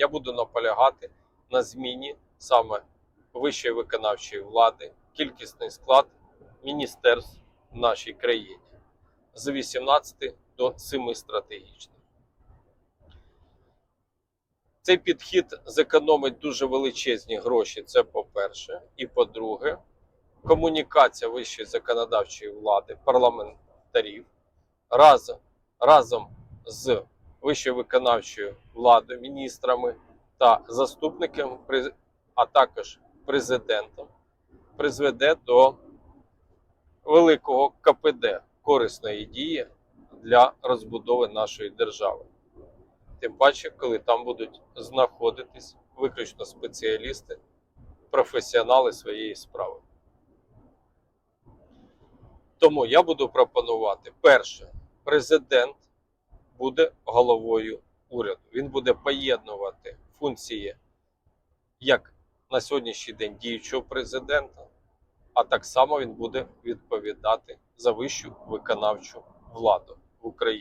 я буду наполягати на зміні саме вищої виконавчої влади, кількісний склад міністерств в нашій країні з 18 до 7 стратегічних. Цей підхід зекономить дуже величезні гроші. Це по-перше. І по-друге, комунікація вищої законодавчої влади, парламентарів разом, разом з вищою виконавчою владою, міністрами та заступниками, а також президентом, призведе до великого КПД корисної дії для розбудови нашої держави. Тим паче, коли там будуть знаходитись виключно спеціалісти, професіонали своєї справи. Тому я буду пропонувати перше, президент буде головою уряду. Він буде поєднувати функції як на сьогоднішній день діючого президента, а так само він буде відповідати за вищу виконавчу владу в Україні.